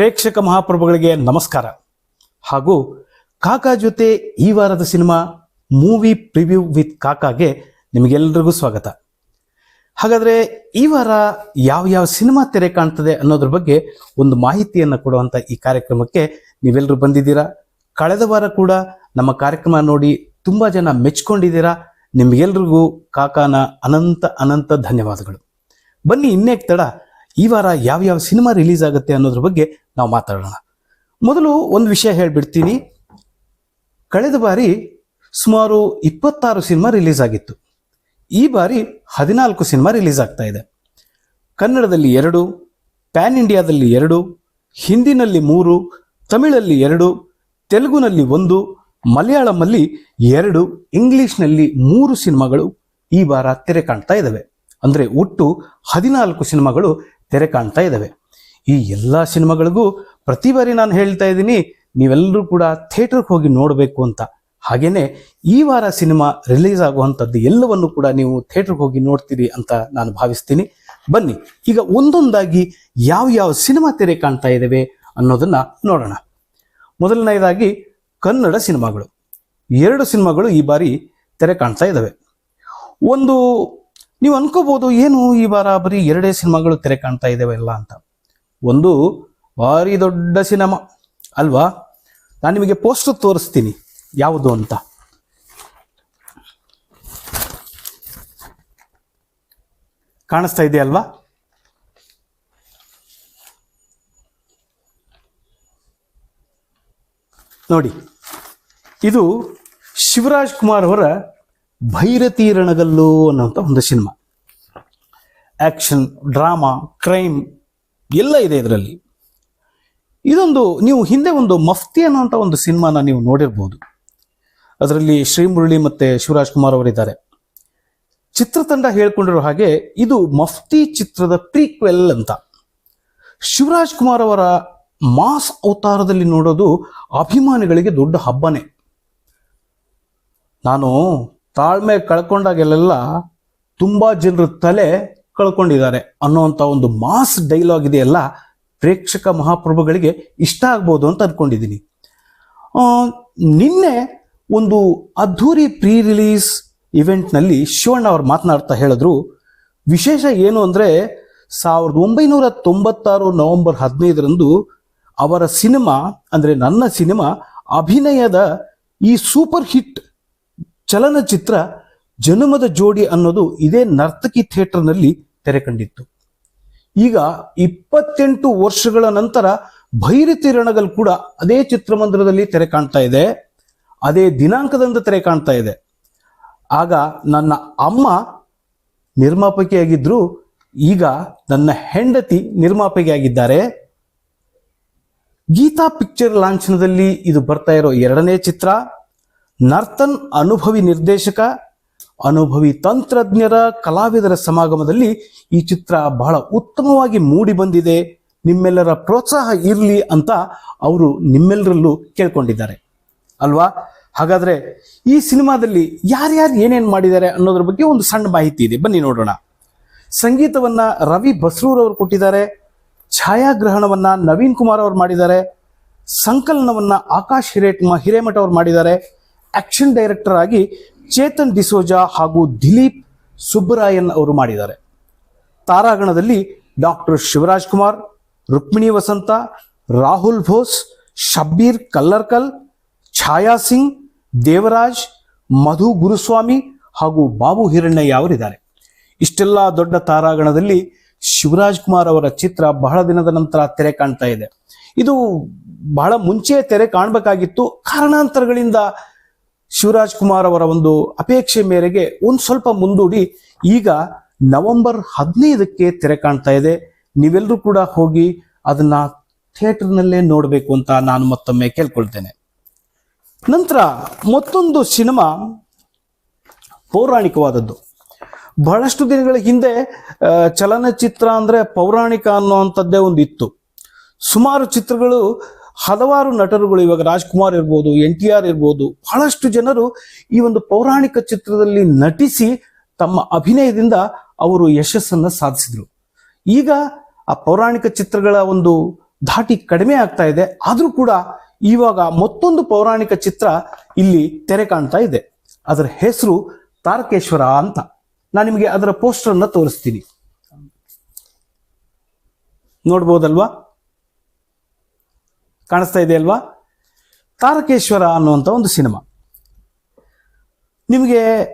ಪ್ರೇಕ್ಷಕ ಮಹಾಪ್ರಭುಗಳಿಗೆ ನಮಸ್ಕಾರ. ಹಾಗೂ ಕಾಕಾ ಜೊತೆ ಈ ವಾರದ ಸಿನಿಮಾ ಮೂವಿ ಪ್ರಿವ್ಯೂ ವಿತ್ ಕಾಕಾಗೆ ನಿಮಗೆಲ್ಲರಿಗೂ ಸ್ವಾಗತ. ಹಾಗಾದರೆ ಈ ವಾರ ಯಾವ ಯಾವ ಸಿನಿಮಾ ತೆರೆ ಕಾಣ್ತದೆ ಅನ್ನೋದ್ರ ಬಗ್ಗೆ ಒಂದು ಮಾಹಿತಿಯನ್ನು ಕೊಡುವಂಥ ಈ ಕಾರ್ಯಕ್ರಮಕ್ಕೆ ನೀವೆಲ್ಲರೂ ಬಂದಿದ್ದೀರಾ? ಕಳೆದ ವಾರ ಕೂಡ ನಮ್ಮ ಕಾರ್ಯಕ್ರಮ ನೋಡಿ ತುಂಬ ಜನ ಮೆಚ್ಕೊಂಡಿದ್ದೀರಾ? ನಿಮಗೆಲ್ರಿಗೂ ಕಾಕಾನ ಅನಂತ ಅನಂತ ಧನ್ಯವಾದಗಳು. ಬನ್ನಿ ಇನ್ನೇಕ್ ತಡ ಈ ವಾರ ಯಾವ್ಯಾವ ಯಾವ ಸಿನಿಮಾ ರಿಲೀಸ್ ಆಗುತ್ತೆ ಅನ್ನೋದ್ರ ಬಗ್ಗೆ ನಾವು ಮಾತಾಡೋಣ. ಮೊದಲು ಒಂದು ವಿಷಯ ಹೇಳಿಬಿಡ್ತೀನಿ. ಕಳೆದ ಬಾರಿ ಸುಮಾರು ಇಪ್ಪತ್ತಾರು ಸಿನಿಮಾ ರಿಲೀಸ್ ಆಗಿತ್ತು. ಈ ಬಾರಿ ಹದಿನಾಲ್ಕು ಸಿನಿಮಾ ರಿಲೀಸ್ ಆಗ್ತಾ ಇದೆ. ಕನ್ನಡದಲ್ಲಿ ಎರಡು, ಪ್ಯಾನ್ ಇಂಡಿಯಾದಲ್ಲಿ ಎರಡು, ಹಿಂದಿನಲ್ಲಿ ಮೂರು, ತಮಿಳಲ್ಲಿ ಎರಡು, ತೆಲುಗುನಲ್ಲಿ ಒಂದು, ಮಲಯಾಳಂನಲ್ಲಿ ಎರಡು, ಇಂಗ್ಲಿಷ್ನಲ್ಲಿ ಮೂರು ಸಿನಿಮಾಗಳು ಈ ವಾರ ತೆರೆ ಕಾಣ್ತಾ ಇದ್ದಾವೆ ಅಂದರೆ ಒಟ್ಟು ಹದಿನಾಲ್ಕು ಸಿನಿಮಾಗಳು ತೆರೆ ಕಾಣ್ತಾ ಇದ್ದಾವೆ ಈ ಎಲ್ಲ ಸಿನಿಮಾಗಳಿಗೂ ಪ್ರತಿ ಬಾರಿ ನಾನು ಹೇಳ್ತಾ ಇದ್ದೀನಿ, ನೀವೆಲ್ಲರೂ ಕೂಡ ಥಿಯೇಟರ್ಗೆ ಹೋಗಿ ನೋಡಬೇಕು ಅಂತ. ಹಾಗೆಯೇ ಈ ವಾರ ಸಿನಿಮಾ ರಿಲೀಸ್ ಆಗುವಂಥದ್ದು ಎಲ್ಲವನ್ನು ಕೂಡ ನೀವು ಥಿಯೇಟರ್ಗೆ ಹೋಗಿ ನೋಡ್ತೀರಿ ಅಂತ ನಾನು ಭಾವಿಸ್ತೀನಿ. ಬನ್ನಿ, ಈಗ ಒಂದೊಂದಾಗಿ ಯಾವ ಯಾವ ಸಿನಿಮಾ ತೆರೆ ಕಾಣ್ತಾ ಇದ್ದಾವೆ ಅನ್ನೋದನ್ನ ನೋಡೋಣ. ಮೊದಲನೇದಾಗಿ ಕನ್ನಡ ಸಿನಿಮಾಗಳು. ಎರಡು ಸಿನಿಮಾಗಳು ಈ ಬಾರಿ ತೆರೆ ಕಾಣ್ತಾ ಇದ್ದಾವೆ ಒಂದು, ನೀವು ಅನ್ಕೋಬಹುದು ಏನು ಈ ವಾರ ಬರೀ ಎರಡೇ ಸಿನಿಮಾಗಳು ತೆರೆ ಕಾಣ್ತಾ ಇದ್ದಾವೆ ಎಲ್ಲ ಅಂತ. ಒಂದು ಭಾರಿ ದೊಡ್ಡ ಸಿನಿಮಾ ಅಲ್ವಾ? ನಾನು ನಿಮಗೆ ಪೋಸ್ಟರ್ ತೋರಿಸ್ತೀನಿ. ಯಾವುದು ಅಂತ. ಕಾಣಿಸ್ತಾ ಇದೆ ಅಲ್ವಾ? ನೋಡಿ, ಇದು ಶಿವರಾಜ್ ಕುಮಾರ್ ಅವರ ಭೈರತಿ ರಣಗಲ್ಲು ಅನ್ನುವಂಥ ಒಂದು ಸಿನಿಮಾ. ಆಕ್ಷನ್, ಡ್ರಾಮಾ, ಕ್ರೈಮ್ ಎಲ್ಲ ಇದೆ ಇದರಲ್ಲಿ. ಇದೊಂದು, ನೀವು ಹಿಂದೆ ಒಂದು ಮಫ್ತಿ ಅನ್ನುವಂಥ ಒಂದು ಸಿನಿಮಾನ ನೀವು ನೋಡಿರ್ಬೋದು. ಅದರಲ್ಲಿ ಶ್ರೀಮುರಳಿ ಮತ್ತೆ ಶಿವರಾಜ್ ಕುಮಾರ್ ಅವರಿದ್ದಾರೆ. ಚಿತ್ರತಂಡ ಹೇಳ್ಕೊಂಡಿರೋ ಹಾಗೆ ಇದು ಮಫ್ತಿ ಚಿತ್ರದ ಪ್ರೀಕ್ವೆಲ್ ಅಂತ. ಶಿವರಾಜ್ ಕುಮಾರ್ ಅವರ ಮಾಸ್ ಅವತಾರದಲ್ಲಿ ನೋಡೋದು ಅಭಿಮಾನಿಗಳಿಗೆ ದೊಡ್ಡ ಹಬ್ಬನೇ. ನಾನು ತಾಳ್ಮೆ ಕಳ್ಕೊಂಡಾಗೆಲ್ಲ ತುಂಬಾ ಜನರ ತಲೆ ಕಳ್ಕೊಂಡಿದ್ದಾರೆ ಅನ್ನೋವಂಥ ಒಂದು ಮಾಸ್ ಡೈಲಾಗ್ ಇದೆಯಲ್ಲ ಪ್ರೇಕ್ಷಕ ಮಹಾಪ್ರಭುಗಳಿಗೆ ಇಷ್ಟ ಆಗ್ಬೋದು ಅಂತ ಅನ್ಕೊಂಡಿದ್ದೀನಿ. ಆ, ನಿನ್ನೆ ಒಂದು ಅದ್ಧೂರಿ ಪ್ರೀ ರಿಲೀಸ್ ಇವೆಂಟ್ನಲ್ಲಿ ಶಿವಣ್ಣ ಅವ್ರು ಮಾತನಾಡ್ತಾ ಹೇಳಿದ್ರು ವಿಶೇಷ ಏನು ಅಂದರೆ ಸಾವಿರದ ಒಂಬೈನೂರ ತೊಂಬತ್ತಾರು ನವೆಂಬರ್ ಹದಿನೈದರಂದು ಅವರ ಸಿನಿಮಾ ಅಂದರೆ ನನ್ನ ಸಿನಿಮಾ ಅಭಿನಯದ ಈ ಸೂಪರ್ ಹಿಟ್ ಚಲನಚಿತ್ರ ಜನುಮದ ಜೋಡಿ ಅನ್ನೋದು ಇದೇ ನರ್ತಕಿ ಥಿಯೇಟರ್ನಲ್ಲಿ ತೆರೆ ಕಂಡಿತ್ತು. ಈಗ ಇಪ್ಪತ್ತೆಂಟು ವರ್ಷಗಳ ನಂತರ ಭೈರತಿ ರಣಗಲ್ ಕೂಡ ಅದೇ ಚಿತ್ರಮಂದಿರದಲ್ಲಿ ತೆರೆ ಕಾಣ್ತಾ ಇದೆ. ಅದೇ ದಿನಾಂಕದಂದು ತೆರೆ ಕಾಣ್ತಾ ಇದೆ. ಆಗ ನನ್ನ ಅಮ್ಮ ನಿರ್ಮಾಪಕಿಯಾಗಿದ್ರು. ಈಗ ನನ್ನ ಹೆಂಡತಿ ನಿರ್ಮಾಪಕಿಯಾಗಿದ್ದಾರೆ. ಗೀತಾ ಪಿಕ್ಚರ್ ಲಾಂಛನದಲ್ಲಿ ಇದು ಬರ್ತಾ ಇರೋ ಎರಡನೇ ಚಿತ್ರ. ನರ್ತನ್ ಅನುಭವಿ ನಿರ್ದೇಶಕ ಅನುಭವಿ ತಂತ್ರಜ್ಞರ ಕಲಾವಿದರ ಸಮಾಗಮದಲ್ಲಿ ಈ ಚಿತ್ರ ಬಹಳ ಉತ್ತಮವಾಗಿ ಮೂಡಿ ಬಂದಿದೆ. ನಿಮ್ಮೆಲ್ಲರ ಪ್ರೋತ್ಸಾಹ ಇರಲಿ ಅಂತ ಅವರು ನಿಮ್ಮೆಲ್ಲರಲ್ಲೂ ಕೇಳ್ಕೊಂಡಿದ್ದಾರೆ. ಅಲ್ವಾ? ಹಾಗಾದ್ರೆ ಈ ಸಿನಿಮಾದಲ್ಲಿ ಯಾರ್ಯಾರು ಏನೇನು ಮಾಡಿದ್ದಾರೆ ಅನ್ನೋದ್ರ ಬಗ್ಗೆ ಒಂದು ಸಣ್ಣ ಮಾಹಿತಿ ಇದೆ. ಬನ್ನಿ ನೋಡೋಣ. ಸಂಗೀತವನ್ನ ರವಿ ಬಸ್ರೂರ್ ಅವರು ಕೊಟ್ಟಿದ್ದಾರೆ. ಛಾಯಾಗ್ರಹಣವನ್ನ ನವೀನ್ ಕುಮಾರ್ ಅವರು ಮಾಡಿದ್ದಾರೆ. ಸಂಕಲನವನ್ನ ಆಕಾಶ್ ಹಿರೇಟ್ ಹಿರೇಮಠ ಅವರು ಮಾಡಿದ್ದಾರೆ. ಆಕ್ಷನ್ ಡೈರೆಕ್ಟರ್ ಆಗಿ ಚೇತನ್ ಡಿಸೋಜಾ ಹಾಗೂ ದಿಲೀಪ್ ಸುಬ್ಬರಾಯನ್ ಅವರು ಮಾಡಿದ್ದಾರೆ. ತಾರಾಗಣದಲ್ಲಿ ಡಾಕ್ಟರ್ ಶಿವರಾಜ್ ಕುಮಾರ್, ರುಕ್ಮಿಣಿ ವಸಂತ, ರಾಹುಲ್ ಭೋಸ್, ಶಬ್ಬೀರ್ ಕಲ್ಲರ್ಕಲ್, ಛಾಯಾ ಸಿಂಗ್, ದೇವರಾಜ್, ಮಧು ಗುರುಸ್ವಾಮಿ ಹಾಗೂ ಬಾಬು ಹಿರಣ್ಣಯ್ಯ ಅವರಿದ್ದಾರೆ. ಇಷ್ಟೆಲ್ಲ ದೊಡ್ಡ ತಾರಾಗಣದಲ್ಲಿ ಶಿವರಾಜ್ ಕುಮಾರ್ ಅವರ ಚಿತ್ರ ಬಹಳ ದಿನದ ನಂತರ ತೆರೆ ಕಾಣ್ತಾ ಇದೆ. ಇದು ಬಹಳ ಮುಂಚೆ ತೆರೆ ಕಾಣಬೇಕಾಗಿತ್ತು. ಕಾರಣಾಂತರಗಳಿಂದ ಶಿವರಾಜ್ ಕುಮಾರ್ ಅವರ ಒಂದು ಅಪೇಕ್ಷೆ ಮೇರೆಗೆ ಒಂದು ಸ್ವಲ್ಪ ಮುಂದೂಡಿ, ಈಗ ನವೆಂಬರ್ ಹದಿನೈದಕ್ಕೆ ತೆರೆ ಕಾಣ್ತಾ ಇದೆ. ನೀವೆಲ್ಲರೂ ಕೂಡ ಹೋಗಿ ಅದನ್ನ ಥಿಯೇಟರ್ನಲ್ಲೇ ನೋಡಬೇಕು ಅಂತ ನಾನು ಮತ್ತೊಮ್ಮೆ ಕೇಳ್ಕೊಳ್ತೇನೆ. ನಂತರ ಮತ್ತೊಂದು ಸಿನಿಮಾ ಪೌರಾಣಿಕವಾದದ್ದು. ಬಹಳಷ್ಟು ದಿನಗಳ ಹಿಂದೆ ಚಲನಚಿತ್ರ ಅಂದ್ರೆ ಪೌರಾಣಿಕ ಅನ್ನುವಂಥದ್ದೇ ಒಂದು ಇತ್ತು ಸುಮಾರು ಚಿತ್ರಗಳು ಹಲವಾರು ನಟರುಗಳು ಇವಾಗ ರಾಜ್ಕುಮಾರ್ ಇರ್ಬೋದು, ಎನ್ ಟಿ ಆರ್ ಇರ್ಬೋದು, ಬಹಳಷ್ಟು ಜನರು ಈ ಒಂದು ಪೌರಾಣಿಕ ಚಿತ್ರದಲ್ಲಿ ನಟಿಸಿ ತಮ್ಮ ಅಭಿನಯದಿಂದ ಅವರು ಯಶಸ್ಸನ್ನು ಸಾಧಿಸಿದ್ರು. ಈಗ ಆ ಪೌರಾಣಿಕ ಚಿತ್ರಗಳ ಒಂದು ಧಾಟಿ ಕಡಿಮೆ ಆಗ್ತಾ ಇದೆ. ಆದರೂ ಕೂಡ ಇವಾಗ ಮತ್ತೊಂದು ಪೌರಾಣಿಕ ಚಿತ್ರ ಇಲ್ಲಿ ತೆರೆ ಕಾಣ್ತಾ ಇದೆ. ಅದರ ಹೆಸರು ತಾರಕೇಶ್ವರ ಅಂತ. ನಾನು ನಿಮಗೆ ಅದರ ಪೋಸ್ಟರ್ ಅನ್ನ ತೋರಿಸ್ತೀನಿ. ನೋಡ್ಬೋದಲ್ವಾ? ಕಾಣಿಸ್ತಾ ಇದೆ ಅಲ್ವಾ? ತಾರಕೇಶ್ವರ ಅನ್ನುವಂಥ ಒಂದು ಸಿನಿಮಾ. ನಿಮಗೆ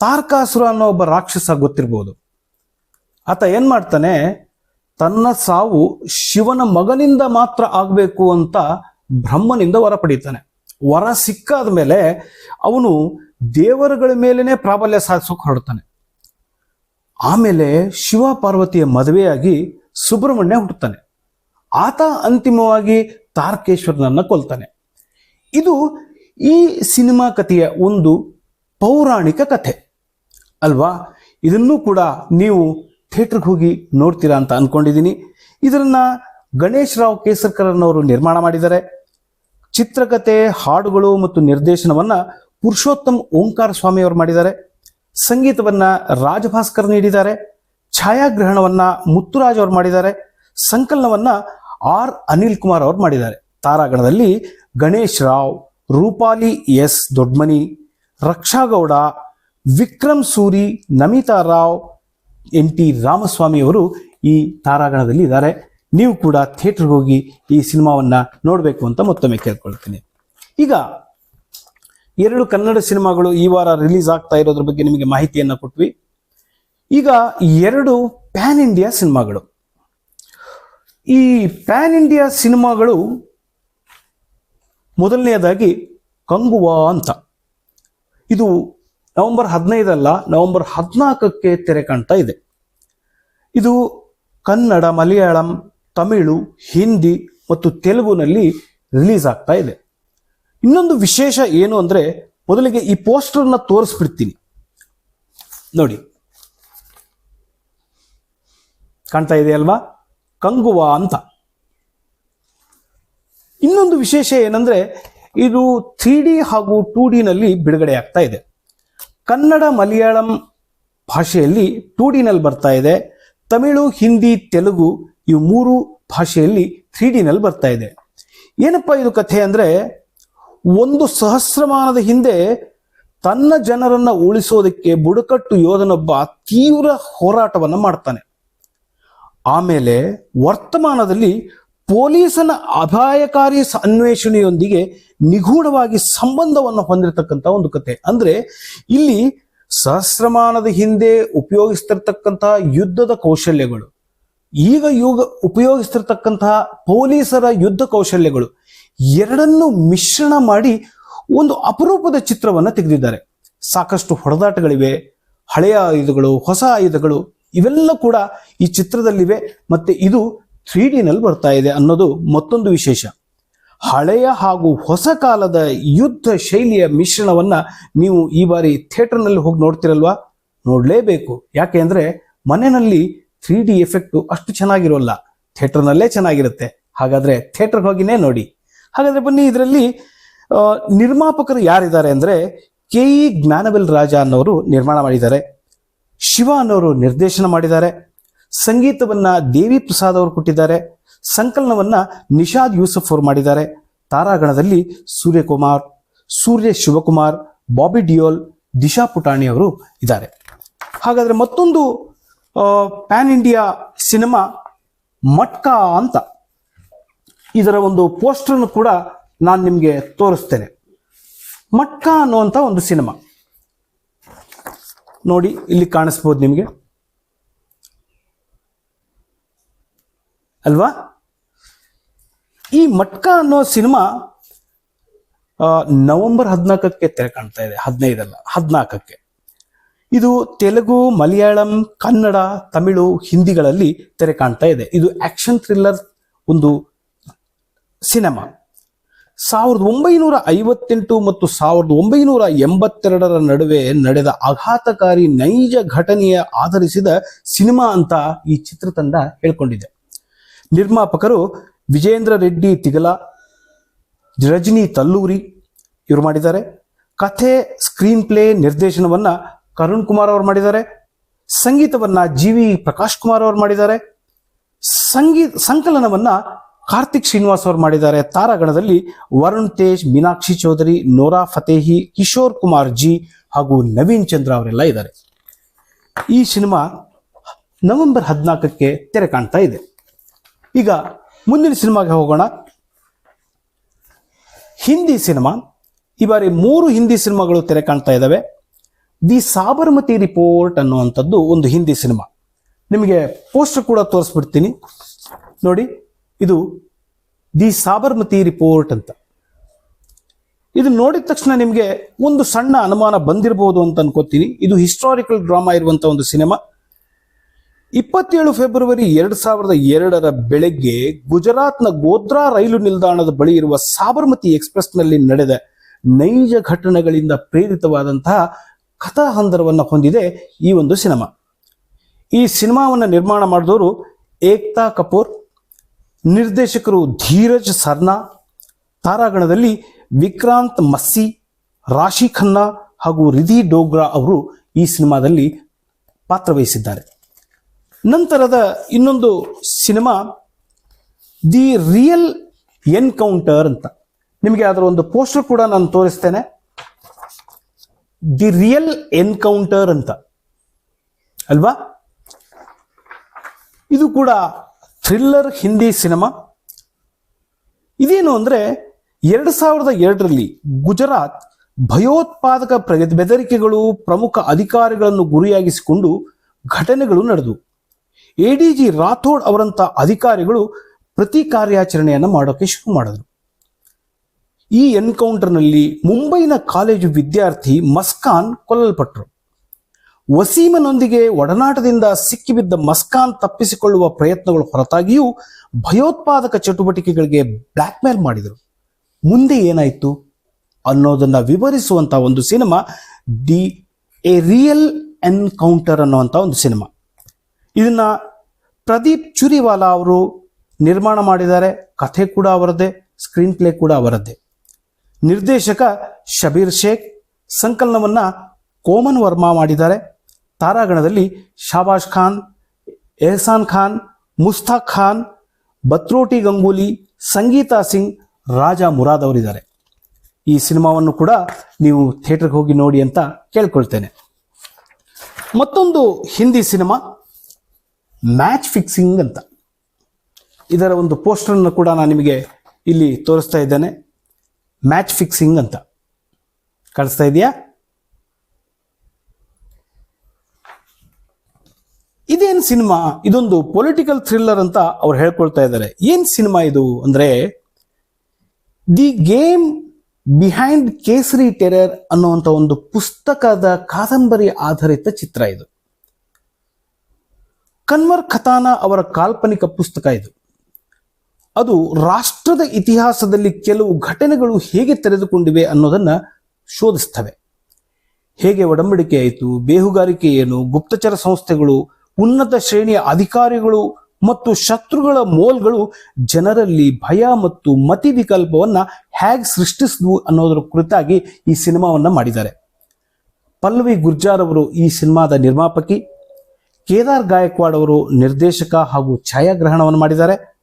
ತಾರಕಾಸುರ ಅನ್ನೋ ಒಬ್ಬ ರಾಕ್ಷಸ ಗೊತ್ತಿರ್ಬೋದು. ಆತ ಏನ್ ಮಾಡ್ತಾನೆ? ತನ್ನ ಸಾವು ಶಿವನ ಮಗನಿಂದ ಮಾತ್ರ ಆಗಬೇಕು ಅಂತ ಬ್ರಹ್ಮನಿಂದ ವರ ಪಡೀತಾನೆ. ವರ ಸಿಕ್ಕಾದ ಮೇಲೆ ಅವನು ದೇವರುಗಳ ಮೇಲೇನೆ ಪ್ರಾಬಲ್ಯ ಸಾಧಿಸೋಕೆ ಹೊರಡ್ತಾನೆ. ಆಮೇಲೆ ಶಿವ ಪಾರ್ವತಿಯ ಮದುವೆಯಾಗಿ ಸುಬ್ರಹ್ಮಣ್ಯ ಹುಟ್ಟುತ್ತಾನೆ. ಆತ ಅಂತಿಮವಾಗಿ ತಾರಕೇಶ್ವರನನ್ನ ಕೊಲ್ತಾನೆ. ಇದು ಈ ಸಿನಿಮಾ ಕಥೆಯ ಒಂದು ಪೌರಾಣಿಕ ಕಥೆ. ಅಲ್ವಾ? ಇದನ್ನೂ ಕೂಡ ನೀವು ಥಿಯೇಟ್ರಿಗೆ ಹೋಗಿ ನೋಡ್ತೀರಾ ಅಂತ ಅಂದ್ಕೊಂಡಿದ್ದೀನಿ ಇದನ್ನ ಗಣೇಶ್ ರಾವ್ ಕೇಸರ್ಕರನ್ನವರು ನಿರ್ಮಾಣ ಮಾಡಿದ್ದಾರೆ. ಚಿತ್ರಕಥೆ, ಹಾಡುಗಳು ಮತ್ತು ನಿರ್ದೇಶನವನ್ನು ಪುರುಷೋತ್ತಮ್ ಓಂಕಾರ ಸ್ವಾಮಿ ಅವರು ಮಾಡಿದ್ದಾರೆ. ಸಂಗೀತವನ್ನು ರಾಜಭಾಸ್ಕರ್ ನೀಡಿದ್ದಾರೆ. ಛಾಯಾಗ್ರಹಣವನ್ನು ಮುತ್ತುರಾಜ್ ಅವರು ಮಾಡಿದ್ದಾರೆ. ಸಂಕಲನವನ್ನ ಆರ್ ಅನಿಲ್ ಕುಮಾರ್ ಅವರು ಮಾಡಿದ್ದಾರೆ. ತಾರಾಗಣದಲ್ಲಿ Ganesh Rao, Rupali S Dodmani, Raksha Gowda, Vikram Suri, Namitha Rao, N T Ramaswamy ಅವರು ಈ ತಾರಾಗಣದಲ್ಲಿ ಇದ್ದಾರೆ. ನೀವು ಕೂಡ ಥಿಯೇಟರ್ಗೆ ಹೋಗಿ ಈ ಸಿನಿಮಾವನ್ನ ನೋಡಬೇಕು ಅಂತ ಮತ್ತೊಮ್ಮೆ ಕೇಳ್ಕೊಳ್ತೀನಿ. ಈಗ ಎರಡು ಕನ್ನಡ ಸಿನಿಮಾಗಳು ಈ ವಾರ ರಿಲೀಸ್ ಆಗ್ತಾ ಇರೋದ್ರ ಬಗ್ಗೆ ನಿಮಗೆ ಮಾಹಿತಿಯನ್ನ ಕೊಟ್ವಿ. ಈಗ ಎರಡು ಪ್ಯಾನ್ ಇಂಡಿಯಾ ಸಿನಿಮಾಗಳು. ಈ ಪ್ಯಾನ್ ಇಂಡಿಯಾ ಸಿನಿಮಾಗಳು ಮೊದಲನೆಯದಾಗಿ ಕಂಗುವಾ ಅಂತ. ಇದು ನವೆಂಬರ್ ಹದಿನೈದಲ್ಲ ನವೆಂಬರ್ ಹದಿನಾಲ್ಕಕ್ಕೆ ತೆರೆ ಕಾಣ್ತಾ ಇದೆ. ಇದು ಕನ್ನಡ, ಮಲಯಾಳಂ, ತಮಿಳು, ಹಿಂದಿ ಮತ್ತು ತೆಲುಗುನಲ್ಲಿ ರಿಲೀಸ್ ಆಗ್ತಾ ಇದೆ. ಇನ್ನೊಂದು ವಿಶೇಷ ಏನು ಅಂದರೆ, ಮೊದಲಿಗೆ ಈ ಪೋಸ್ಟರ್ನ ತೋರಿಸ್ಬಿಡ್ತೀನಿ. ನೋಡಿ. ಕಾಣ್ತಾ ಇದೆ ಅಲ್ವಾ ಕಂಗುವಾ ಅಂತ. ಇನ್ನೊಂದು ವಿಶೇಷ ಏನಂದ್ರೆ, ಇದು ಥ್ರೀ ಡಿ ಹಾಗೂ ಟೂ ಡಿನಲ್ಲಿ ಬಿಡುಗಡೆ ಆಗ್ತಾ ಇದೆ. ಕನ್ನಡ ಮಲಯಾಳಂ ಭಾಷೆಯಲ್ಲಿ ಟೂ ಡಿನಲ್ಲಿ ಬರ್ತಾ ಇದೆ. ತಮಿಳು, ಹಿಂದಿ, ತೆಲುಗು ಇವು ಮೂರು ಭಾಷೆಯಲ್ಲಿ ಥ್ರೀ ಡಿನಲ್ಲಿ ಬರ್ತಾ ಇದೆ. ಏನಪ್ಪ ಇದು ಕಥೆ ಅಂದ್ರೆ, ಒಂದು ಸಹಸ್ರಮಾನದ ಹಿಂದೆ ತನ್ನ ಜನರನ್ನು ಉಳಿಸೋದಕ್ಕೆ ಬುಡಕಟ್ಟು ಯೋಧನೊಬ್ಬ ತೀವ್ರ ಹೋರಾಟವನ್ನ ಮಾಡ್ತಾನೆ. ಆಮೇಲೆ ವರ್ತಮಾನದಲ್ಲಿ ಪೊಲೀಸನ ಅಪಾಯಕಾರಿ ಅನ್ವೇಷಣೆಯೊಂದಿಗೆ ನಿಗೂಢವಾಗಿ ಸಂಬಂಧವನ್ನು ಹೊಂದಿರತಕ್ಕಂಥ ಒಂದು ಕತೆ. ಅಂದ್ರೆ ಇಲ್ಲಿ ಸಹಸ್ರಮಾನದ ಹಿಂದೆ ಉಪಯೋಗಿಸ್ತಿರ್ತಕ್ಕಂತಹ ಯುದ್ಧದ ಕೌಶಲ್ಯಗಳು, ಈಗ ಯುಗ ಉಪಯೋಗಿಸ್ತಿರ್ತಕ್ಕಂತಹ ಪೊಲೀಸರ ಯುದ್ಧ ಕೌಶಲ್ಯಗಳು ಎರಡನ್ನು ಮಿಶ್ರಣ ಮಾಡಿ ಒಂದು ಅಪರೂಪದ ಚಿತ್ರವನ್ನ ತೆಗೆದಿದ್ದಾರೆ. ಸಾಕಷ್ಟು ಹೊಡೆದಾಟಗಳಿವೆ, ಹಳೆಯ ಆಯುಧಗಳು, ಹೊಸ ಆಯುಧಗಳು ಇವೆಲ್ಲ ಕೂಡ ಈ ಚಿತ್ರದಲ್ಲಿವೆ. ಮತ್ತೆ ಇದು ತ್ರೀ ಡಿನಲ್ಲಿ ಬರ್ತಾ ಇದೆ ಅನ್ನೋದು ಮತ್ತೊಂದು ವಿಶೇಷ. ಹಳೆಯ ಹಾಗೂ ಹೊಸ ಕಾಲದ ಯುದ್ಧ ಶೈಲಿಯ ಮಿಶ್ರಣವನ್ನ ನೀವು ಈ ಬಾರಿ ಥಿಯೇಟರ್ನಲ್ಲಿ ಹೋಗಿ ನೋಡ್ತಿರಲ್ವಾ? ನೋಡಲೇಬೇಕು. ಯಾಕೆ ಅಂದರೆ ಮನೆಯಲ್ಲಿ ತ್ರೀ ಡಿ ಎಫೆಕ್ಟು ಅಷ್ಟು ಚೆನ್ನಾಗಿರೋಲ್ಲ. ಥಿಯೇಟರ್ನಲ್ಲೇ ಚೆನ್ನಾಗಿರುತ್ತೆ. ಹಾಗಾದ್ರೆ ಥಿಯೇಟರ್ಗೆ ಹೋಗಿನೇ ನೋಡಿ. ಹಾಗಾದ್ರೆ ಬನ್ನಿ ಇದರಲ್ಲಿ ನಿರ್ಮಾಪಕರು ಯಾರಿದ್ದಾರೆ ಅಂದ್ರೆ ಕೆ ಇ ಜ್ಞಾನವೆಲ್ ರಾಜ ಅನ್ನೋರು ನಿರ್ಮಾಣ ಮಾಡಿದ್ದಾರೆ. ಶಿವ ಅನ್ನೋರು ನಿರ್ದೇಶನ ಮಾಡಿದ್ದಾರೆ. ಸಂಗೀತವನ್ನ ದೇವಿ ಪ್ರಸಾದ್ ಅವರು ಕೊಟ್ಟಿದ್ದಾರೆ. ಸಂಕಲನವನ್ನ ನಿಷಾದ್ ಯೂಸಫ್ ಅವರು ಮಾಡಿದ್ದಾರೆ. ತಾರಾಗಣದಲ್ಲಿ ಸೂರ್ಯಕುಮಾರ್, ಸೂರ್ಯ ಶಿವಕುಮಾರ್, ಬಾಬಿ ಡಿಯೋಲ್, ದಿಶಾ ಪುಟಾಣಿ ಅವರು ಇದ್ದಾರೆ. ಹಾಗಾದ್ರೆ ಮತ್ತೊಂದು ಪ್ಯಾನ್ ಇಂಡಿಯಾ ಸಿನಿಮಾ ಮಟ್ಕಾ ಅಂತ. ಇದರ ಒಂದು ಪೋಸ್ಟರ್ನು ಕೂಡ ನಾನು ನಿಮಗೆ ತೋರಿಸ್ತೇನೆ. ಮಟ್ಕಾ ಅನ್ನುವಂಥ ಒಂದು ಸಿನಿಮಾ. ನೋಡಿ ಇಲ್ಲಿ ಕಾಣಿಸ್ಬೋದು ನಿಮಗೆ. ಅಲ್ವಾ? ಈ ಮಟ್ಕ ಅನ್ನೋ ಸಿನಿಮಾ ನವೆಂಬರ್ ಹದಿನಾಲ್ಕಕ್ಕೆ ತೆರೆ ಕಾಣ್ತಾ ಇದೆ. ಹದಿನೈದಲ್ಲ, ಹದಿನಾಲ್ಕಕ್ಕೆ. ಇದು ತೆಲುಗು, ಮಲಯಾಳಂ, ಕನ್ನಡ, ತಮಿಳು, ಹಿಂದಿಗಳಲ್ಲಿ ತೆರೆ ಕಾಣ್ತಾ ಇದೆ. ಇದು ಆಕ್ಷನ್ ಥ್ರಿಲ್ಲರ್ ಒಂದು ಸಿನಿಮಾ. ಸಾವಿರದ ಒಂಬೈನೂರ ಐವತ್ತೆಂಟು ಮತ್ತು ಸಾವಿರದ ಒಂಬೈನೂರ ಎಂಬತ್ತೆರಡರ ನಡುವೆ ನಡೆದ ಆಘಾತಕಾರಿ ನೈಜ ಘಟನೆಯ ಆಧರಿಸಿದ ಸಿನಿಮಾ ಅಂತ ಈ ಚಿತ್ರತಂಡ ಹೇಳ್ಕೊಂಡಿದೆ. ನಿರ್ಮಾಪಕರು ವಿಜೇಂದ್ರ ರೆಡ್ಡಿ ತಿಗಲ, ರಜನಿ ತಲ್ಲೂರಿ ಇವರು ಮಾಡಿದ್ದಾರೆ. ಕಥೆ, ಸ್ಕ್ರೀನ್ ಪ್ಲೇ ನಿರ್ದೇಶನವನ್ನ ಕರುಣ್ ಕುಮಾರ್ ಅವರು ಮಾಡಿದ್ದಾರೆ. ಸಂಗೀತವನ್ನ ಜಿ ವಿ ಪ್ರಕಾಶ್ ಕುಮಾರ್ ಅವರು ಮಾಡಿದ್ದಾರೆ. ಸಂಗೀತ ಸಂಕಲನವನ್ನ ಕಾರ್ತಿಕ್ ಶ್ರೀನಿವಾಸ್ ಅವರು ಮಾಡಿದ್ದಾರೆ ತಾರಾಗಣದಲ್ಲಿ Varun Tej, Meenakshi Chaudhary, Nora Fatehi, Kishore Kumar G ಹಾಗೂ ನವೀನ್ ಚಂದ್ರ ಅವರೆಲ್ಲ ಇದ್ದಾರೆ. ಈ ಸಿನಿಮಾ ನವೆಂಬರ್ ಹದಿನಾಲ್ಕಕ್ಕೆ ತೆರೆ ಕಾಣ್ತಾ ಇದೆ. ಈಗ ಮುಂದಿನ ಸಿನಿಮಾಗೆ ಹೋಗೋಣ. ಹಿಂದಿ ಸಿನಿಮಾ. ಈ ಬಾರಿ ಮೂರು ಹಿಂದಿ ಸಿನಿಮಾಗಳು ತೆರೆ ಕಾಣ್ತಾ ಇದ್ದಾವೆ ದಿ ಸಾಬರ್ಮತಿ ರಿಪೋರ್ಟ್ ಅನ್ನುವಂಥದ್ದು ಒಂದು ಹಿಂದಿ ಸಿನಿಮಾ. ನಿಮಗೆ ಪೋಸ್ಟರ್ ಕೂಡ ತೋರಿಸ್ಬಿಡ್ತೀನಿ. ನೋಡಿ. ಇದು ದಿ ಸಾಬರ್ಮತಿ ರಿಪೋರ್ಟ್ ಅಂತ. ಇದು ನೋಡಿದ ತಕ್ಷಣ ನಿಮಗೆ ಒಂದು ಸಣ್ಣ ಅನುಮಾನ ಬಂದಿರಬಹುದು ಅಂತ ಅನ್ಕೋತೀನಿ. ಇದು ಹಿಸ್ಟಾರಿಕಲ್ ಡ್ರಾಮಾ ಇರುವಂತಹ ಒಂದು ಸಿನಿಮಾ. ಇಪ್ಪತ್ತೇಳು ಫೆಬ್ರವರಿ ಎರಡ್ ಸಾವಿರದ ಎರಡರ ಬೆಳಗ್ಗೆ ಗುಜರಾತ್ನ ಗೋದ್ರಾ ರೈಲು ನಿಲ್ದಾಣದ ಬಳಿ ಇರುವ ಸಾಬರ್ಮತಿ ಎಕ್ಸ್ಪ್ರೆಸ್ನಲ್ಲಿ ನಡೆದ ನೈಜ ಘಟನೆಗಳಿಂದ ಪ್ರೇರಿತವಾದಂತಹ ಕಥಾಹಂದರವನ್ನು ಹೊಂದಿದೆ ಈ ಒಂದು ಸಿನಿಮಾ. ಈ ಸಿನಿಮಾವನ್ನು ನಿರ್ಮಾಣ ಮಾಡಿದವರು ಏಕ್ತಾ ಕಪೂರ್ ನಿರ್ದೇಶಕರು ಧೀರಜ್ ಸರ್ನಾ, ತಾರಾಗಣದಲ್ಲಿ ವಿಕ್ರಾಂತ್ ಮಸ್ಸಿ, ರಾಶಿ ಖನ್ನಾ ಹಾಗೂ ರಿಧಿ ಡೋಗ್ರಾ ಅವರು ಈ ಸಿನಿಮಾದಲ್ಲಿ ಪಾತ್ರವಹಿಸಿದ್ದಾರೆ. ನಂತರದ ಇನ್ನೊಂದು ಸಿನಿಮಾ ದಿ ರಿಯಲ್ ಎನ್ಕೌಂಟರ್ ಅಂತ. ನಿಮಗೆ ಅದರ ಒಂದು ಪೋಸ್ಟರ್ ಕೂಡ ನಾನು ತೋರಿಸ್ತೇನೆ. ದಿ ರಿಯಲ್ ಎನ್ಕೌಂಟರ್ ಅಂತ. ಅಲ್ವಾ? ಇದು ಕೂಡ ಥ್ರಿಲ್ಲರ್ ಹಿಂದಿ ಸಿನಿಮಾ. ಇದೇನು ಅಂದ್ರೆ ಎರಡು ಸಾವಿರದ ಎರಡರಲ್ಲಿ ಗುಜರಾತ್ ಭಯೋತ್ಪಾದಕ ಬೆದರಿಕೆಗಳು ಪ್ರಮುಖ ಅಧಿಕಾರಿಗಳನ್ನು ಗುರಿಯಾಗಿಸಿಕೊಂಡು ಘಟನೆಗಳು ನಡೆದವು ಎಡಿಜಿ ರಾಥೋಡ್ ಅವರಂಥ ಅಧಿಕಾರಿಗಳು ಪ್ರತಿ ಕಾರ್ಯಾಚರಣೆಯನ್ನು ಮಾಡೋಕೆ ಶುರು ಮಾಡಿದ್ರು. ಈ ಎನ್ಕೌಂಟರ್ನಲ್ಲಿ ಮುಂಬೈನ ಕಾಲೇಜು ವಿದ್ಯಾರ್ಥಿ ಮಸ್ಕಾನ್ ಕೊಲ್ಲಲ್ಪಟ್ಟರು ವಸೀಮನೊಂದಿಗೆ ಒಡನಾಟದಿಂದ ಸಿಕ್ಕಿಬಿದ್ದ ಮಸ್ಕಾನ್ ತಪ್ಪಿಸಿಕೊಳ್ಳುವ ಪ್ರಯತ್ನಗಳು ಹೊರತಾಗಿಯೂ ಭಯೋತ್ಪಾದಕ ಚಟುವಟಿಕೆಗಳಿಗೆ ಬ್ಲ್ಯಾಕ್ಮೇಲ್ ಮಾಡಿದರು. ಮುಂದೆ ಏನಾಯಿತು ಅನ್ನೋದನ್ನ ವಿವರಿಸುವಂತ ಒಂದು cinema, the a real encounter ಅನ್ನುವಂಥ ಒಂದು ಸಿನಿಮಾ. ಇದನ್ನ ಪ್ರದೀಪ್ ಚುರಿವಾಲಾ ಅವರು ನಿರ್ಮಾಣ ಮಾಡಿದ್ದಾರೆ. ಕಥೆ ಕೂಡ ಅವರದ್ದೇ, ಸ್ಕ್ರೀನ್ ಪ್ಲೇ ಕೂಡ ಅವರದ್ದೇ. ನಿರ್ದೇಶಕ ಶಬೀರ್ ಶೇಖ್, ಸಂಕಲನವನ್ನ ಕೋಮನ್ ವರ್ಮಾ ಮಾಡಿದ್ದಾರೆ. ತಾರಾಗಣದಲ್ಲಿ ಶಾಬಾಷ್ ಖಾನ್, ಎಹ್ಸಾನ್ ಖಾನ್, ಮುಸ್ತಾಕ್ ಖಾನ್, ಬತ್ರೋಟಿ ಗಂಗೂಲಿ, ಸಂಗೀತಾ ಸಿಂಗ್, ರಾಜಾ ಮುರಾದ್ ಅವರಿದ್ದಾರೆ. ಈ ಸಿನಿಮಾವನ್ನು ಕೂಡ ನೀವು ಥಿಯೇಟರ್ಗೆ ಹೋಗಿ ನೋಡಿ ಅಂತ ಕೇಳ್ಕೊಳ್ತೇನೆ. ಮತ್ತೊಂದು ಹಿಂದಿ ಸಿನಿಮಾ, ಮ್ಯಾಚ್ ಫಿಕ್ಸಿಂಗ್ ಅಂತ. ಇದರ ಒಂದು ಪೋಸ್ಟರ್ನ ಕೂಡ ನಾನು ನಿಮಗೆ ಇಲ್ಲಿ ತೋರಿಸ್ತಾ ಇದ್ದೇನೆ. ಮ್ಯಾಚ್ ಫಿಕ್ಸಿಂಗ್ ಅಂತ. ಕಾಣಿಸ್ತಾ ಇದೆಯಾ? ಇದೇನ್ ಸಿನಿಮಾ? ಇದೊಂದು ಪೊಲಿಟಿಕಲ್ ಥ್ರಿಲ್ಲರ್ ಅಂತ ಅವ್ರು ಹೇಳ್ಕೊಳ್ತಾ ಇದ್ದಾರೆ. ಏನ್ ಸಿನಿಮಾ ಇದು ಅಂದ್ರೆ, the game behind Kesari terror ಅನ್ನುವಂಥ ಒಂದು ಪುಸ್ತಕದ ಕಾದಂಬರಿ ಆಧಾರಿತ ಚಿತ್ರ ಇದು. ಕನ್ವರ್ ಖತಾನ ಅವರ ಕಾಲ್ಪನಿಕ ಪುಸ್ತಕ ಇದು. ಅದು ರಾಷ್ಟ್ರದ ಇತಿಹಾಸದಲ್ಲಿ ಕೆಲವು ಘಟನೆಗಳು ಹೇಗೆ ತೆರೆದುಕೊಂಡಿವೆ ಅನ್ನೋದನ್ನ ಶೋಧಿಸ್ತವೆ. ಹೇಗೆ ಒಡಂಬಡಿಕೆ ಆಯಿತು, ಬೇಹುಗಾರಿಕೆ ಏನು, ಗುಪ್ತಚರ ಸಂಸ್ಥೆಗಳು ಉನ್ನತ ಶ್ರೇಣಿಯ ಅಧಿಕಾರಿಗಳು ಮತ್ತು ಶತ್ರುಗಳ ಮೋಲ್ಗಳು ಜನರಲ್ಲಿ ಭಯ ಮತ್ತು ಮತಿ ವಿಕಲ್ಪವನ್ನ ಹೇಗೆ ಸೃಷ್ಟಿಸಿದ್ವು ಅನ್ನೋದರ ಕುರಿತಾಗಿ ಈ ಸಿನಿಮಾವನ್ನ ಮಾಡಿದ್ದಾರೆ. ಪಲ್ಲವಿ ಗುರ್ಜಾರ್ ಅವರು ಈ ಸಿನಿಮಾದ ನಿರ್ಮಾಪಕಿ, ಕೇದಾರ್ ಗಾಯಕ್ವಾಡ್ ಅವರು ನಿರ್ದೇಶಕ ಹಾಗೂ ಛಾಯಾಗ್ರಹಣವನ್ನು ಮಾಡಿದ್ದಾರೆ.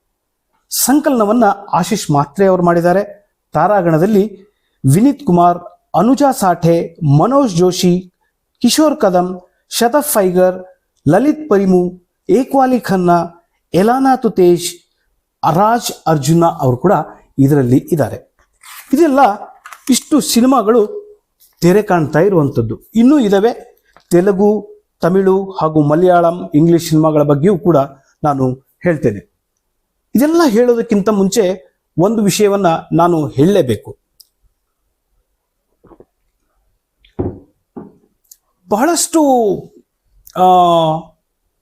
ಸಂಕಲನವನ್ನ ಆಶೀಶ್ ಮಾತ್ರೆ ಅವರು ಮಾಡಿದ್ದಾರೆ. ತಾರಾಗಣದಲ್ಲಿ ವಿನೀತ್ ಕುಮಾರ್, ಅನುಜಾ ಸಾಠೆ, ಮನೋಜ್ ಜೋಶಿ, ಕಿಶೋರ್ ಕದಂ, ಶತಫ್ ಫೈಗರ್ ಲಲಿತ್ ಪರಿಮು, ಏಕ್ವಾಲಿ ಖನ್ನಾ, ಎಲಾನಾ ತುತೇಶ್, ಅರಾಜ್ ಅರ್ಜುನ ಅವರು ಕೂಡ ಇದರಲ್ಲಿ ಇದ್ದಾರೆ. ಇದೆಲ್ಲ ಇಷ್ಟು ಸಿನಿಮಾಗಳು ತೆರೆ ಕಾಣ್ತಾ ಇರುವಂಥದ್ದು. ಇನ್ನೂ ಇದಾವೆ. ತೆಲುಗು, ತಮಿಳು ಹಾಗೂ ಮಲಯಾಳಂ, ಇಂಗ್ಲಿಷ್ ಸಿನಿಮಾಗಳ ಬಗ್ಗೆಯೂ ಕೂಡ ನಾನು ಹೇಳ್ತೇನೆ. ಇದೆಲ್ಲ ಹೇಳೋದಕ್ಕಿಂತ ಮುಂಚೆ ಒಂದು ವಿಷಯವನ್ನ ನಾನು ಹೇಳಲೇಬೇಕು. ಬಹಳಷ್ಟು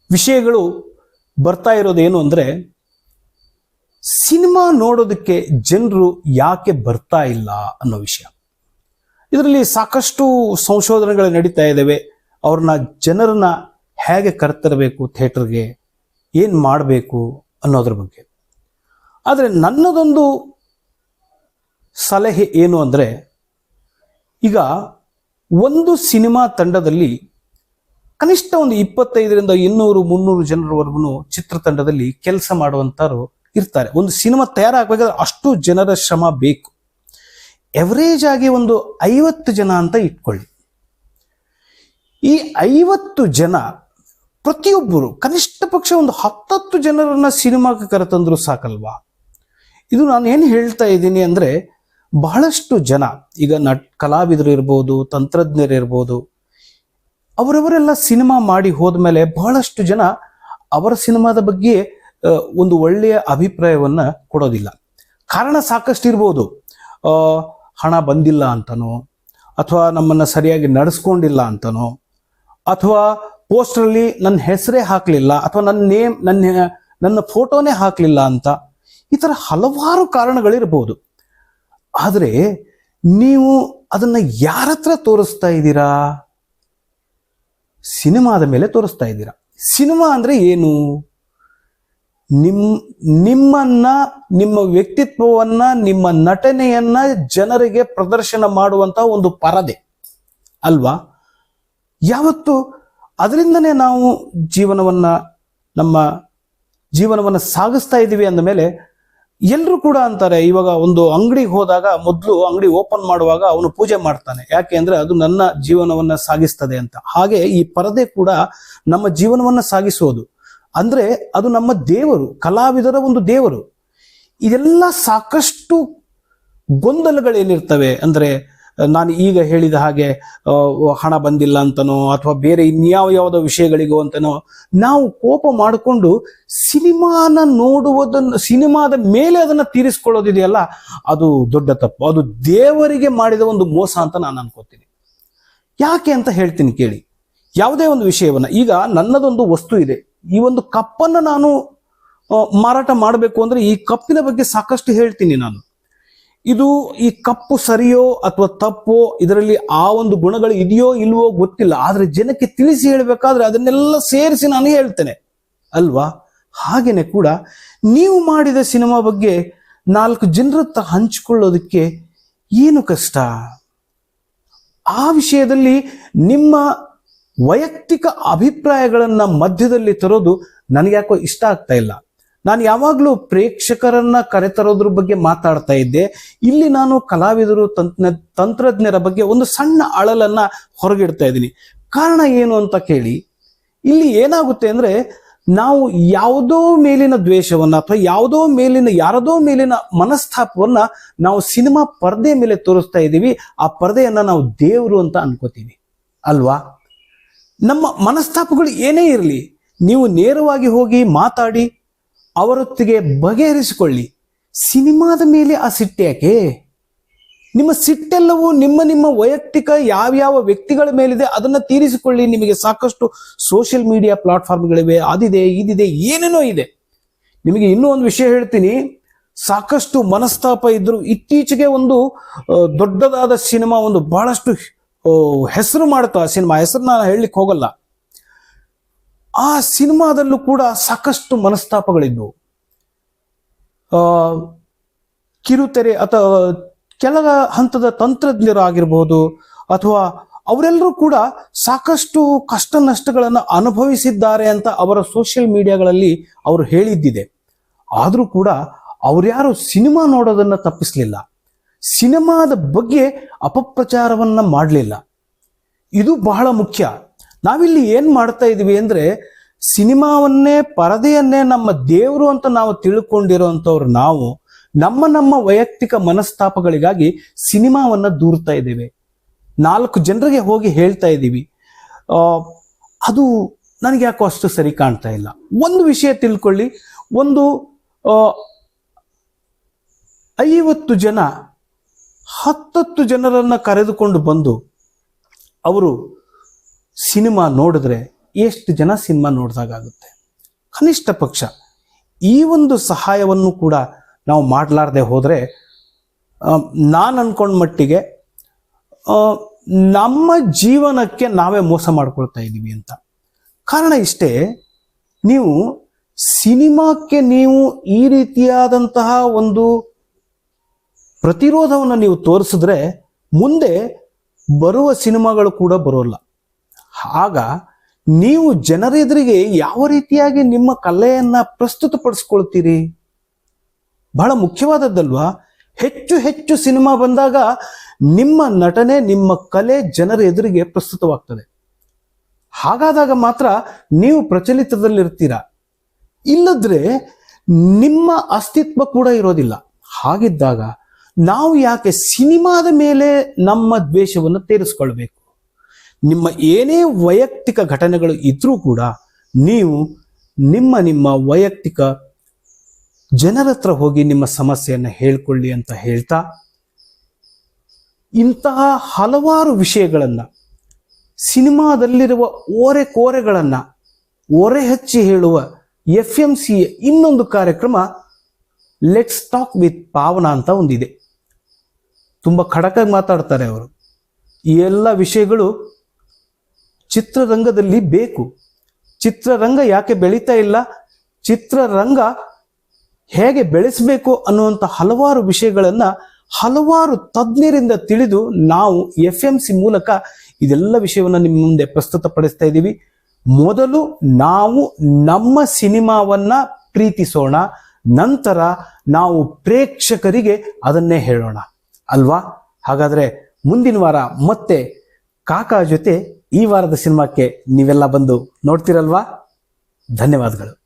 ವಿಷಯಗಳು ಬರ್ತಾ ಇರೋದೇನು ಅಂದರೆ, ಸಿನಿಮಾ ನೋಡೋದಕ್ಕೆ ಜನರು ಯಾಕೆ ಬರ್ತಾ ಇಲ್ಲ ಅನ್ನೋ ವಿಷಯ. ಇದರಲ್ಲಿ ಸಾಕಷ್ಟು ಸಂಶೋಧನೆಗಳು ನಡೀತಾ ಇದ್ದಾವೆ ಅವ್ರನ್ನ ಜನರನ್ನ ಹೇಗೆ ಕರ್ತರಬೇಕು ಥಿಯೇಟರ್ಗೆ, ಏನು ಮಾಡಬೇಕು ಅನ್ನೋದ್ರ ಬಗ್ಗೆ. ಆದರೆ ನನ್ನದೊಂದು ಸಲಹೆ ಏನು ಅಂದರೆ, ಈಗ ಒಂದು ಸಿನಿಮಾ ತಂಡದಲ್ಲಿ ಕನಿಷ್ಠ ಒಂದು ಇಪ್ಪತ್ತೈದರಿಂದ ಇನ್ನೂರು ಮುನ್ನೂರು ಜನರವರೆಗೂ ಚಿತ್ರತಂಡದಲ್ಲಿ ಕೆಲಸ ಮಾಡುವಂತರು ಇರ್ತಾರೆ. ಒಂದು ಸಿನಿಮಾ ತಯಾರಾಗಬೇಕಾದ್ರೆ ಅಷ್ಟು ಜನರ ಶ್ರಮ ಬೇಕು. ಎವರೇಜ್ ಆಗಿ ಒಂದು ಐವತ್ತು ಜನ ಅಂತ ಇಟ್ಕೊಳ್ಳಿ. ಈ ಐವತ್ತು ಜನ ಪ್ರತಿಯೊಬ್ಬರು ಕನಿಷ್ಠ ಪಕ್ಷ ಒಂದು ಹತ್ತತ್ತು ಜನರನ್ನ ಸಿನಿಮಾಕ್ಕೆ ಕರೆತಂದ್ರು ಸಾಕಲ್ವಾ? ಇದು ನಾನು ಏನು ಹೇಳ್ತಾ ಇದ್ದೀನಿ ಅಂದ್ರೆ ಬಹಳಷ್ಟು ಜನ ಈಗ ನಟ್ ಕಲಾವಿದರು ಇರ್ಬೋದು, ತಂತ್ರಜ್ಞರು ಇರ್ಬೋದು ಅವರವರೆಲ್ಲ ಸಿನಿಮಾ ಮಾಡಿ ಹೋದ್ಮೇಲೆ ಬಹಳಷ್ಟು ಜನ ಅವರ ಸಿನಿಮಾದ ಬಗ್ಗೆ ಒಂದು ಒಳ್ಳೆಯ ಅಭಿಪ್ರಾಯವನ್ನ ಕೊಡೋದಿಲ್ಲ. ಕಾರಣ ಸಾಕಷ್ಟು ಇರ್ಬೋದು ಹಣ ಬಂದಿಲ್ಲ ಅಂತನೋ, ಅಥವಾ ನಮ್ಮನ್ನ ಸರಿಯಾಗಿ ನಡೆಸ್ಕೊಂಡಿಲ್ಲ ಅಂತನೋ, ಅಥವಾ ಪೋಸ್ಟ್ರಲ್ಲಿ ನನ್ನ ಹೆಸರೇ ಹಾಕಲಿಲ್ಲ, ಅಥವಾ ನನ್ನ ನೇಮ್ ನನ್ನ ನನ್ನ ಫೋಟೋನೇ ಹಾಕಲಿಲ್ಲ ಅಂತ, ಈ ಥರ ಹಲವಾರು ಕಾರಣಗಳಿರ್ಬೋದು. ಆದರೆ, ನೀವು ಅದನ್ನ ಯಾರ ಹತ್ರ ತೋರಿಸ್ತಾ ಇದ್ದೀರಾ? ಸಿನಿಮಾದ ಮೇಲೆ ತೋರಿಸ್ತಾ ಇದ್ದೀರಾ? ಸಿನಿಮಾ ಅಂದರೆ ಏನು? ನಿಮ್, ನಿಮ್ಮನ್ನ, ನಿಮ್ಮ ವ್ಯಕ್ತಿತ್ವವನ್ನ, ನಿಮ್ಮ ನಟನೆಯನ್ನ ಜನರಿಗೆ ಪ್ರದರ್ಶನ ಮಾಡುವಂತಹ ಒಂದು ಪರದೆ. ಅಲ್ವಾ? ಯಾವತ್ತು? ಅದರಿಂದನೇ ನಾವು ಜೀವನವನ್ನ, ನಮ್ಮ ಜೀವನವನ್ನು ಸಾಗಿಸ್ತಾ ಇದ್ದೀವಿ ಅಂದ ಮೇಲೆ ಎಲ್ಲರೂ ಕೂಡ ಅಂತಾರೆ, ಇವಾಗ ಒಂದು ಅಂಗಡಿಗೆ ಹೋದಾಗ ಮೊದಲು ಅಂಗಡಿ ಓಪನ್ ಮಾಡುವಾಗ ಅವನು ಪೂಜೆ ಮಾಡ್ತಾನೆ. ಯಾಕೆ ಅಂದ್ರೆ ಅದು ನನ್ನ ಜೀವನವನ್ನ ಸಾಗಿಸ್ತದೆ ಅಂತ. ಹಾಗೆ ಈ ಪರದೆ ಕೂಡ ನಮ್ಮ ಜೀವನವನ್ನ ಸಾಗಿಸೋದು ಅಂದ್ರೆ ಅದು ನಮ್ಮ ದೇವರು, ಕಲಾವಿದರ ಒಂದು ದೇವರು. ಇದೆಲ್ಲ ಸಾಕಷ್ಟು ಗೊಂದಲಗಳೇನಿರ್ತವೆ ಅಂದ್ರೆ ನಾನು ಈಗ ಹೇಳಿದ ಹಾಗೆ ಹಣ ಬಂದಿಲ್ಲ ಅಂತನೋ, ಅಥವಾ ಬೇರೆ ಇನ್ಯಾವ ಯಾವುದೋ ವಿಷಯಗಳಿಗೋ ಅಂತನೋ, ನಾವು ಕೋಪ ಮಾಡಿಕೊಂಡು ಸಿನಿಮಾನ ನೋಡುವುದನ್ನು, ಸಿನಿಮಾದ ಮೇಲೆ ಅದನ್ನ ತೀರಿಸ್ಕೊಳ್ಳೋದಿದೆಯಲ್ಲ, ಅದು ದೊಡ್ಡ ತಪ್ಪು. ಅದು ದೇವರಿಗೆ ಮಾಡಿದ ಒಂದು ಮೋಸ ಅಂತ ನಾನು ಅನ್ಕೋತೀನಿ. ಯಾಕೆ ಅಂತ ಹೇಳ್ತೀನಿ ಕೇಳಿ. ಯಾವುದೇ ಒಂದು ವಿಷಯವನ್ನ, ಈಗ ನನ್ನದೊಂದು ವಸ್ತು ಇದೆ. ಈ ಒಂದು ಕಪ್ಪನ್ನು ನಾನು ಮಾರಾಟ ಮಾಡಬೇಕು ಅಂದ್ರೆ ಈ ಕಪ್ಪಿನ ಬಗ್ಗೆ ಸಾಕಷ್ಟು ಹೇಳ್ತೀನಿ ನಾನು. ಇದು ಈ ಕಪ್ಪು ಸರಿಯೋ ಅಥವಾ ತಪ್ಪೋ, ಇದರಲ್ಲಿ ಆ ಒಂದು ಗುಣಗಳು ಇದೆಯೋ ಇಲ್ವೋ ಗೊತ್ತಿಲ್ಲ. ಆದ್ರೆ ಜನಕ್ಕೆ ತಿಳಿಸಿ ಹೇಳಬೇಕಾದ್ರೆ ಅದನ್ನೆಲ್ಲ ಸೇರಿಸಿ ನಾನು ಹೇಳ್ತೇನೆ. ಅಲ್ವಾ? ಹಾಗೇನೆ ಕೂಡ ನೀವು ಮಾಡಿದ ಸಿನಿಮಾ ಬಗ್ಗೆ ನಾಲ್ಕು ಜನರ ಹತ್ರ ಹಂಚಿಕೊಳ್ಳೋದಕ್ಕೆ ಏನು ಕಷ್ಟ? ಆ ವಿಷಯದಲ್ಲಿ ನಿಮ್ಮ ವೈಯಕ್ತಿಕ ಅಭಿಪ್ರಾಯಗಳನ್ನ ಮಧ್ಯದಲ್ಲಿ ತರೋದು ನನಗ್ಯಾಕೋ ಇಷ್ಟ ಆಗ್ತಾ ಇಲ್ಲ. ನಾನು ಯಾವಾಗಲೂ ಪ್ರೇಕ್ಷಕರನ್ನ ಕರೆತರೋದ್ರ ಬಗ್ಗೆ ಮಾತಾಡ್ತಾ ಇದ್ದೆ. ಇಲ್ಲಿ ನಾನು ಕಲಾವಿದರು ತಂತ್ರ ತಂತ್ರಜ್ಞರ ಬಗ್ಗೆ ಒಂದು ಸಣ್ಣ ಅಳಲನ್ನ ಹೊರಗಿಡ್ತಾ ಇದ್ದೀನಿ. ಕಾರಣ ಏನು ಅಂತ ಕೇಳಿ, ಇಲ್ಲಿ ಏನಾಗುತ್ತೆ ಅಂದ್ರೆ ನಾವು ಯಾವುದೋ ಮೇಲಿನ ದ್ವೇಷವನ್ನ ಅಥವಾ ಯಾವುದೋ ಮೇಲಿನ, ಯಾರದೋ ಮೇಲಿನ ಮನಸ್ತಾಪವನ್ನ ನಾವು ಸಿನಿಮಾ ಪರದೆ ಮೇಲೆ ತೋರಿಸ್ತಾ ಇದ್ದೀವಿ. ಆ ಪರದೆಯನ್ನ ನಾವು ದೇವರು ಅಂತ ಅನ್ಕೋತೀವಿ. ಅಲ್ವಾ? ನಮ್ಮ ಮನಸ್ತಾಪಗಳು ಏನೇ ಇರಲಿ, ನೀವು ನೇರವಾಗಿ ಹೋಗಿ ಮಾತಾಡಿ ಅವರೊತ್ತಿಗೆ ಬಗೆಹರಿಸಿಕೊಳ್ಳಿ. ಸಿನಿಮಾದ ಮೇಲೆ ಆ ಸಿಟ್ಟು ಯಾಕೆ? ನಿಮ್ಮ ಸಿಟ್ಟೆಲ್ಲವೂ ನಿಮ್ಮ ನಿಮ್ಮ ವೈಯಕ್ತಿಕ ಯಾವ್ಯಾವ ವ್ಯಕ್ತಿಗಳ ಮೇಲಿದೆ ಅದನ್ನ ತೀರಿಸಿಕೊಳ್ಳಿ. ನಿಮಗೆ ಸಾಕಷ್ಟು ಸೋಷಿಯಲ್ ಮೀಡಿಯಾ ಪ್ಲಾಟ್ಫಾರ್ಮ್ಗಳಿವೆ, ಅದಿದೆ, ಇದಿದೆ, ಏನೇನೋ ಇದೆ. ನಿಮಗೆ ಇನ್ನೂ ಒಂದು ವಿಷಯ ಹೇಳ್ತೀನಿ. ಸಾಕಷ್ಟು ಮನಸ್ತಾಪ ಇದ್ರು ಇತ್ತೀಚೆಗೆ ಒಂದು ದೊಡ್ಡದಾದ ಸಿನಿಮಾ ಒಂದು ಬಹಳಷ್ಟು ಹೆಸರು ಮಾಡುತ್ತಾ ಸಿನಿಮಾ ಹೆಸರು ನಾನು ಹೇಳಲಿಕ್ಕೆ ಹೋಗಲ್ಲ. ಆ ಸಿನಿಮಾದಲ್ಲೂ ಕೂಡ ಸಾಕಷ್ಟು ಮನಸ್ತಾಪಗಳಿದ್ವು. ಕಿರುತೆರೆ ಅಥವಾ ಕೆಲ ಹಂತದ ತಂತ್ರಜ್ಞರು ಆಗಿರ್ಬೋದು ಅಥವಾ ಅವರೆಲ್ಲರೂ ಕೂಡ ಸಾಕಷ್ಟು ಕಷ್ಟ ನಷ್ಟಗಳನ್ನು ಅನುಭವಿಸಿದ್ದಾರೆ ಅಂತ ಅವರ ಸೋಷಿಯಲ್ ಮೀಡಿಯಾಗಳಲ್ಲಿ ಅವರು ಹೇಳಿದ್ದಿದೆ. ಆದರೂ ಕೂಡ ಅವರ್ಯಾರು ಸಿನಿಮಾ ನೋಡೋದನ್ನು ತಪ್ಪಿಸಲಿಲ್ಲ. ಸಿನಿಮಾದ ಬಗ್ಗೆ ಅಪಪ್ರಚಾರವನ್ನು ಮಾಡಲಿಲ್ಲ. ಇದು ಬಹಳ ಮುಖ್ಯ. ನಾವಿಲ್ಲಿ ಏನು ಮಾಡ್ತಾ ಇದ್ದೀವಿ ಅಂದ್ರೆ ಸಿನಿಮಾವನ್ನೇ, ಪರದೆಯನ್ನೇ ನಮ್ಮ ದೇವರು ಅಂತ ನಾವು ತಿಳ್ಕೊಂಡಿರೋಂಥವ್ರು ನಾವು, ನಮ್ಮ ನಮ್ಮ ವೈಯಕ್ತಿಕ ಮನಸ್ತಾಪಗಳಿಗಾಗಿ ಸಿನಿಮಾವನ್ನ ದೂರ್ತಾ ಇದ್ದೇವೆ. ನಾಲ್ಕು ಜನರಿಗೆ ಹೋಗಿ ಹೇಳ್ತಾ ಇದ್ದೀವಿ. ಅದು ನನಗೆ ಯಾಕೋ ಅಷ್ಟು ಸರಿ ಕಾಣ್ತಾ ಇಲ್ಲ. ಒಂದು ವಿಷಯ ತಿಳ್ಕೊಳ್ಳಿ. ಒಂದು ಐವತ್ತು ಜನ, ಹತ್ತತ್ತು ಜನರನ್ನ ಕರೆದುಕೊಂಡು ಬಂದು, ಅವರು ಸಿನಿಮಾ ನೋಡಿದ್ರೆ ಎಷ್ಟು ಜನ ಸಿನಿಮಾ ನೋಡಿದಾಗುತ್ತೆ ಕನಿಷ್ಠ ಪಕ್ಷ. ಈ ಒಂದು ಸಹಾಯವನ್ನು ಕೂಡ ನಾವು ಮಾಡಲಾರ್ದೆ ಹೋದರೆ ನಾನು ಅನ್ಕೊಂಡ ಮಟ್ಟಿಗೆ ನಮ್ಮ ಜೀವನಕ್ಕೆ ನಾವೇ ಮೋಸ ಮಾಡ್ಕೊಳ್ತಾ ಇದ್ದೀವಿ ಅಂತ. ಕಾರಣ ಇಷ್ಟೇ, ನೀವು ಸಿನಿಮಾಕ್ಕೆ ನೀವು ಈ ರೀತಿಯಾದಂತಹ ಒಂದು ಪ್ರತಿರೋಧವನ್ನು ನೀವು ತೋರಿಸಿದ್ರೆ ಮುಂದೆ ಬರುವ ಸಿನಿಮಾಗಳು ಕೂಡ ಬರೋಲ್ಲ. ಆಗ ನೀವು ಜನರೆದುರಿಗೆ ಯಾವ ರೀತಿಯಾಗಿ ನಿಮ್ಮ ಕಲೆಯನ್ನ ಪ್ರಸ್ತುತಪಡಿಸ್ಕೊಳ್ತೀರಿ? ಬಹಳ ಮುಖ್ಯವಾದದ್ದಲ್ವಾ? ಹೆಚ್ಚು ಹೆಚ್ಚು ಸಿನಿಮಾ ಬಂದಾಗ ನಿಮ್ಮ ನಟನೆ, ನಿಮ್ಮ ಕಲೆ ಜನರ ಎದುರಿಗೆ ಪ್ರಸ್ತುತವಾಗ್ತದೆ. ಹಾಗಾದಾಗ ಮಾತ್ರ ನೀವು ಪ್ರಚಲಿತದಲ್ಲಿರ್ತೀರ? ಇಲ್ಲದ್ರೆ ನಿಮ್ಮ ಅಸ್ತಿತ್ವ ಕೂಡ ಇರೋದಿಲ್ಲ. ಹಾಗಿದ್ದಾಗ ನಾವು ಯಾಕೆ ಸಿನಿಮಾದ ಮೇಲೆ ನಮ್ಮ ದ್ವೇಷವನ್ನು ತೀರಿಸ್ಕೊಳ್ಬೇಕು? ನಿಮ್ಮ ಏನೇ ವೈಯಕ್ತಿಕ ಘಟನೆಗಳು ಇದ್ರೂ ಕೂಡ ನೀವು ನಿಮ್ಮ ನಿಮ್ಮ ವೈಯಕ್ತಿಕ ಜನರ ಹತ್ರ ಹೋಗಿ ನಿಮ್ಮ ಸಮಸ್ಯೆಯನ್ನು ಹೇಳ್ಕೊಳ್ಳಿ ಅಂತ ಹೇಳ್ತಾ ಇಂತಹ ಹಲವಾರು ವಿಷಯಗಳನ್ನು, ಸಿನಿಮಾದಲ್ಲಿರುವ ಓರೆ ಕೋರೆಗಳನ್ನು ಓರೆ ಹಚ್ಚಿ ಹೇಳುವ ಎಫ್ ಎಂ ಸಿ ಇನ್ನೊಂದು ಕಾರ್ಯಕ್ರಮ ಲೆಟ್ಸ್ ಟಾಕ್ ವಿತ್ ಪಾವನ ಅಂತ ಒಂದಿದೆ. ತುಂಬ ಖಡಕಾಗಿ ಮಾತಾಡ್ತಾರೆ ಅವರು. ಈ ಎಲ್ಲ ವಿಷಯಗಳು ಚಿತ್ರರಂಗದಲ್ಲಿ ಬೇಕು. ಚಿತ್ರರಂಗ ಯಾಕೆ ಬೆಳೀತಾ ಇಲ್ಲ? ಚಿತ್ರರಂಗ ಹೇಗೆ ಬೆಳೆಸಬೇಕು ಅನ್ನುವಂಥ ಹಲವಾರು ವಿಷಯಗಳನ್ನು ಹಲವಾರು ತಜ್ಞರಿಂದ ತಿಳಿದು ನಾವು ಎಫ್ ಎಂ ಸಿ ಮೂಲಕ ಇದೆಲ್ಲ ವಿಷಯವನ್ನು ನಿಮ್ಮ ಮುಂದೆ ಪ್ರಸ್ತುತಪಡಿಸ್ತಾ ಇದ್ದೀವಿ. ಮೊದಲು ನಾವು ನಮ್ಮ ಸಿನಿಮಾವನ್ನ ಪ್ರೀತಿಸೋಣ. ನಂತರ ನಾವು ಪ್ರೇಕ್ಷಕರಿಗೆ ಅದನ್ನೇ ಹೇಳೋಣ. ಅಲ್ವಾ? ಹಾಗಾದ್ರೆ ಮುಂದಿನ ವಾರ ಮತ್ತೆ ಕಾಕಾ ಜೊತೆ ಈ ವಾರದ ಸಿನಿಮಾಕ್ಕೆ ನೀವೆಲ್ಲ ಬಂದು ನೋಡ್ತಿರಲ್ವಾ? ಧನ್ಯವಾದಗಳು.